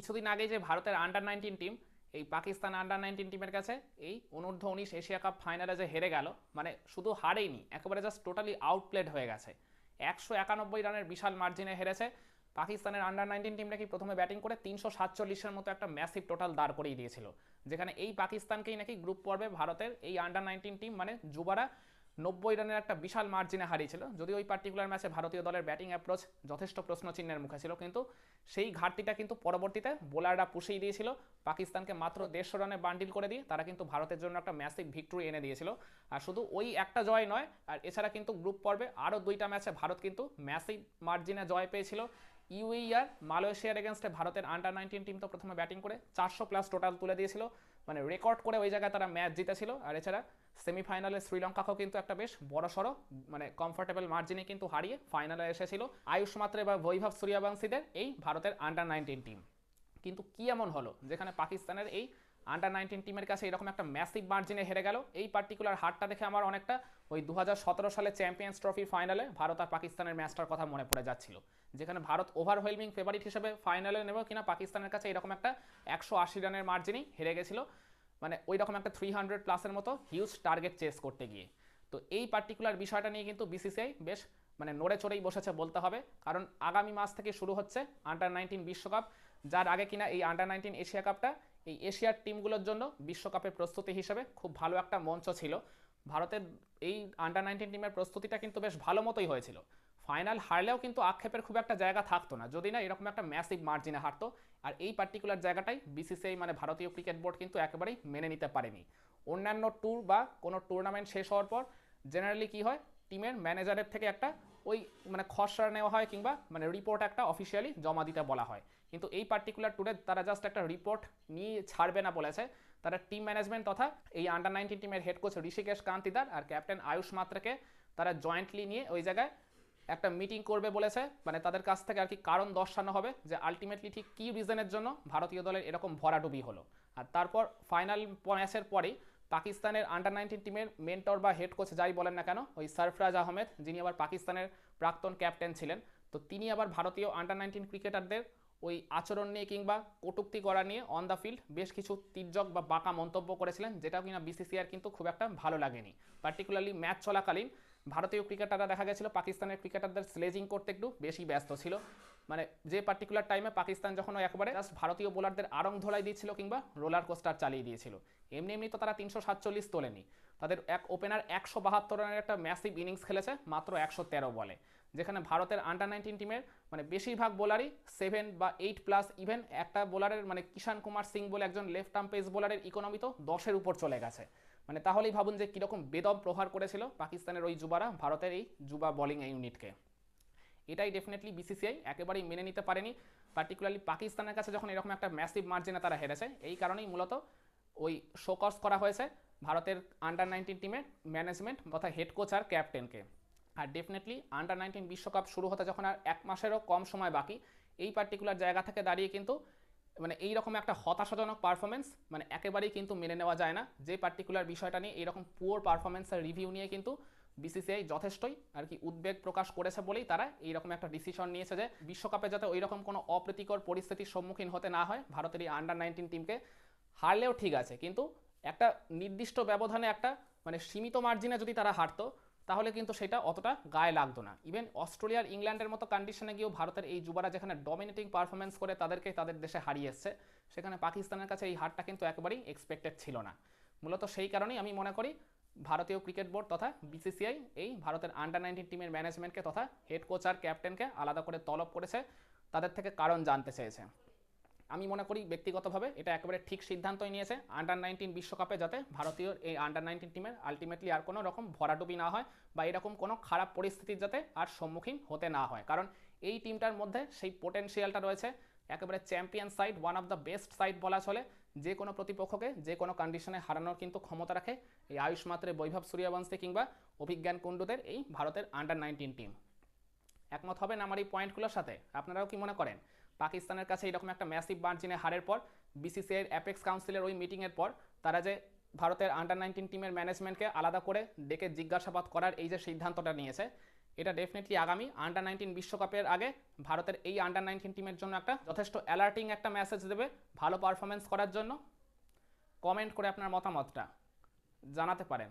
কিছুদিন আগে যে ভারতের আন্ডার নাইনটিন টিম এই পাকিস্তান আন্ডার নাইনটিন টিমের কাছে এই অনূর্ধ্ব উনিশ এশিয়া কাপ ফাইনালে যে হেরে গেল মানে শুধু হারেইনি, একেবারে জাস্ট টোটালি আউটপ্লেড হয়ে গেছে। একশো একানব্বই রানের বিশাল মার্জিনে হেরেছে। পাকিস্তানের আন্ডার নাইনটিন টিম নাকি প্রথমে ব্যাটিং করে তিনশো সাতচল্লিশের মতো একটা ম্যাসিভ টোটাল দাঁড় করিয়ে দিয়েছিল। যেখানে এই পাকিস্তানকেই নাকি গ্রুপ পর্বে ভারতের এই আন্ডার নাইনটিন টিম মানে যুবারা নব্বই রানের একটা বিশাল মার্জিনে হারিয়েছিল। যদিও ওই পার্টিকুলার ম্যাচে ভারতীয় দলের ব্যাটিং অ্যাপ্রোচ যথেষ্ট প্রশ্নচিহ্নের মুখে ছিল, কিন্তু সেই ঘাটতিটা কিন্তু পরবর্তীতে বোলাররা পুষিয়ে দিয়েছিল। পাকিস্তানকে মাত্র দেড়শো রানে বান্ডিল করে দিয়ে তারা কিন্তু ভারতের জন্য একটা ম্যাসিভ ভিক্টরি এনে দিয়েছিল। আর শুধু ওই একটা জয় নয়, আর এছাড়া কিন্তু গ্রুপ পর্বে আরও দুইটা ম্যাচে ভারত কিন্তু ম্যাসিভ মার্জিনে জয় পেয়েছিল। ইউএইআর মালয়েশিয়ার এগেনস্টে ভারতের আন্ডার নাইনটিন টিম তো প্রথমে ব্যাটিং করে, চারশো প্লাস টোটাল তুলে দিয়েছিল। মানে রেকর্ড করে ওই জায়গায় তারা ম্যাচ জিতেছিল। আর এছাড়া সেমিফাইনালে শ্রীলঙ্কাকেও কিন্তু একটা বেশ বড় সড়ো মানে কমফোর্টেবল মার্জিনে কিন্তু হারিয়ে ফাইনালে এসেছিল। আয়ুষ মাত্রে বা বৈভব সূর্যবংশীদের, এই ভারতের আন্ডার নাইনটিন টিম কিন্তু কি এমন হলো? যেখানে পাকিস্তানের এই আন্ডার নাইনটিন টিমের কাছে এরকম একটা ম্যাসিভ মার্জিনে হেরে গেল। এই পার্টিকুলার হারটা দেখে আমার অনেকটা ওই দু হাজার সতেরো সালে চ্যাম্পিয়ন্স ট্রফি ফাইনালে ভারত আর পাকিস্তানের ম্যাচটার কথা মনে পড়ে যাচ্ছিল। যেখানে ভারত ওভারওয়েলমিং ফেভারিট হিসেবে ফাইনালে নেব কিনা পাকিস্তানের কাছে এরকম একটা একশো আশি রানের মার্জিনেই হেরে গেছিল। মানে ওই রকম একটা থ্রি হান্ড্রেড প্লাসের মতো হিউজ টার্গেট চেস করতে গিয়ে। তো এই পার্টিকুলার বিষয়টা নিয়ে কিন্তু বিসিসিআই বেশ মানে নড়ে চড়েই বসেছে বলতে হবে। কারণ আগামী মাস থেকে শুরু হচ্ছে আন্ডার নাইনটিন বিশ্বকাপ। যার আগে কিনা এই আন্ডার নাইনটিন এশিয়া কাপটা এই এশিয়ার টিমগুলোর জন্য বিশ্বকাপের প্রস্তুতি হিসেবে খুব ভালো একটা মঞ্চ ছিল। ভারতের এই আন্ডার নাইনটিন টিমের প্রস্তুতিটা কিন্তু বেশ ভালো মতোই হয়েছিল। ফাইনাল হারলেও কিন্তু আক্ষেপের খুব একটা জায়গা থাকতো না। যদি না এরকম একটা ম্যাসিভ মার্জিনে হারতো, আর এই পার্টিকুলার জায়গাটাই বিসিসিআই মানে ভারতীয় ক্রিকেট বোর্ড কিন্তু একেবারেই মেনে নিতে পারেনি। অন্যান্য ট্যুর বা কোনো টুর্নামেন্ট শেষ হওয়ার পর জেনারেলি কি হয় টিমের ম্যানেজারের থেকে একটা ওই মানে খসড়া নেওয়া হয় কিংবা মানে রিপোর্ট একটা অফিসিয়ালি জমা দিতে বলা হয়। কিন্তু এই পার্টিকুলার ট্যুরে তারা জাস্ট একটা রিপোর্ট নিয়ে ছাড়বে না বলেছে। তারা টিম ম্যানেজমেন্ট তথা এই আন্ডার নাইনটিন টিমের হেড কোচ ঋষিকেশ কান্তিদার আর ক্যাপ্টেন আয়ুষ মাত্রাকে তারা জয়েন্টলি নিয়ে ওই জায়গায় একটা মিটিং করবে বলেছে। মানে তাদের কাছ থেকে আর কি কারণ দর্শানো হবে যে আলটিমেটলি ঠিক কী রিজনের জন্য ভারতীয় দলের এরকম ভরাডুবি হলো। আর তারপর ফাইনাল ম্যাচের পরেই পাকিস্তানের আন্ডার নাইনটিন টিমের মেন্টর বা হেড কোচ যাই বলেন না কেন, ওই সরফরাজ আহমেদ, যিনি আবার পাকিস্তানের প্রাক্তন ক্যাপ্টেন ছিলেন। তো তিনি আবার ভারতীয় আন্ডার নাইনটিন ক্রিকেটারদের ওই আচরণ নিয়ে কিংবা কটুক্তি করা নিয়ে অন দ্য ফিল্ড বেশ কিছু তির্যক বা বাঁকা মন্তব্য করেছিলেন যেটা কিনা বিসিসিআর কিন্তু খুব একটা ভালো লাগেনি। পার্টিকুলারলি ম্যাচ চলাকালীন ভারতীয় ক্রিকেটাররা দেখা গেছিল, পাকিস্তানের ক্রিকেটারদের স্লেজিং করতে একটু বেশি ব্যস্ত ছিল। মানে যে পার্টিকুলার টাইমে পাকিস্তান যখন একবারে জাস্ট ভারতীয় বোলারদের আরং ধোলাই দিয়েছিল কিংবা রোলার কোস্টার চালিয়ে দিয়েছিল। এমনি এমনি তো তারা তিনশো সাতচল্লিশ তোলেনি। তাদের এক ওপেনার একশো বাহাত্তর রানের একটা ম্যাসিভ ইনিংস খেলেছে, মাত্র একশো তেরো বলে। যেখানে ভারতের আন্ডার নাইনটিন টিমের মানে বেশিরভাগ বোলারই সেভেন বা এইট প্লাস ইভেন একটা বোলারের মানে কিষান কুমার সিং বলে একজন লেফট আর্ম পেস বোলারের ইকোনমি তো দশের উপর চলে গেছে। মানে তাহলেই ভাবুন যে কীরকম বেদম প্রহার করেছিল পাকিস্তানের ওই যুবারা, ভারতের এই যুবা বোলিং ইউনিটকে এটাই ডেফিনেটলি বিসিসিআই একেবারেই মেনে নিতে পারেনি। পার্টিকুলারলি পাকিস্তানের কাছে যখন এরকম একটা ম্যাসিভ মার্জিনে তারা হেরেছে, এই কারণেই মূলত ওই শোকস করা হয়েছে ভারতের আন্ডার নাইনটিন টিমের ম্যানেজমেন্ট তথা হেড কোচ আর ক্যাপ্টেনকে আর ডেফিনেটলি আন্ডার নাইনটিন বিশ্বকাপ শুরু হতে যখন আর এক মাসেরও কম সময় বাকি, এই পার্টিকুলার জায়গা থেকে দাঁড়িয়ে কিন্তু মানে এই রকম একটা হতাশাজনক পারফরমেন্স মানে একেবারেই কিন্তু মেনে নেওয়া যায় না। যে পার্টিকুলার বিষয়টা নিয়ে এইরকম পুয়ার পারফরমেন্সের রিভিউ নিয়ে কিন্তু বিসিসিআই যথেষ্টই আর কি উদ্বেগ প্রকাশ করেছে বলেই তারা এইরকম একটা ডিসিশন নিয়েছে যে বিশ্বকাপে যাতে ওই রকম কোনো অপ্রীতিকর পরিস্থিতির সম্মুখীন হতে না হয়, ভারতের এই আন্ডার নাইনটিন টিমকে হারলেও ঠিক আছে। কিন্তু একটা নির্দিষ্ট ব্যবধানে একটা মানে সীমিত মার্জিনে যদি তারা হারতো, তাহলে কিন্তু সেটা অতটা গায়ে লাগতো না। ইভেন অস্ট্রেলিয়ার ইংল্যান্ডের মতো কন্ডিশনে গিয়েও ভারতের এই যুবরা যেখানে ডমিনেটিং পারফরমেন্স করে তাদেরকে তাদের দেশে হারিয়ে এসছে, সেখানে পাকিস্তানের কাছে এই হারটা কিন্তু একেবারেই এক্সপেক্টেড ছিল না। মূলত সেই কারণেই আমি মনে করি ভারতীয় ক্রিকেট বোর্ড তথা বিসিসিআই এই ভারতের আন্ডার নাইনটিন টিমের ম্যানেজমেন্টকে তথা হেড কোচ আর ক্যাপ্টেনকে আলাদা করে তলব করেছে, তাদের থেকে কারণ জানতে চেয়েছে। আমি মনে করি ব্যক্তিগতভাবে এটা একেবারে ঠিক সিদ্ধান্তই নিয়েছে আন্ডার নাইনটিন বিশ্বকাপে যাতে ভারতীয় এই আন্ডার নাইনটিন টিমের আলটিমেটলি আর কোনো রকম ভরাডুবি না হয় বা এরকম কোনো খারাপ পরিস্থিতির যাতে আর সম্মুখীন হতে না হয়। কারণ এই টিমটার মধ্যে সেই পোটেনশিয়ালটা রয়েছে, একেবারে champion side one of the best side বলা চলে। যে কোনো প্রতিপক্ষকে, যে কোনো কন্ডিশনে হারানোর কিন্তু ক্ষমতা রাখে এই আয়ুষ মাত্রে বৈভব সূর্যবংশী কিংবা অভিজ্ঞান কুণ্ডুদের এই ভারতের আন্ডার নাইনটিন টিম একমত হবেন আমার এই পয়েন্টগুলোর সাথে? আপনারাও কি মনে করেন? পাকিস্তানের কাছে এরকম একটা ম্যাসিভ মার্জিনে হারের পর বিসিসিআইয়ের অ্যাপেক্স কাউন্সিলের ওই মিটিংয়ের পর, তারা যে ভারতের আন্ডার নাইনটিন টিমের ম্যানেজমেন্টকে আলাদা করে ডেকে জিজ্ঞাসাবাদ করার এই যে সিদ্ধান্তটা নিয়েছে এটা ডেফিনেটলি আগামী আন্ডার নাইনটিন বিশ্বকাপের আগে ভারতের এই আন্ডার নাইনটিন টিমের জন্য একটা যথেষ্ট অ্যালার্টিং একটা মেসেজ দেবে ভালো পারফরমেন্স করার জন্য। কমেন্ট করে আপনার মতামতটা জানাতে পারেন।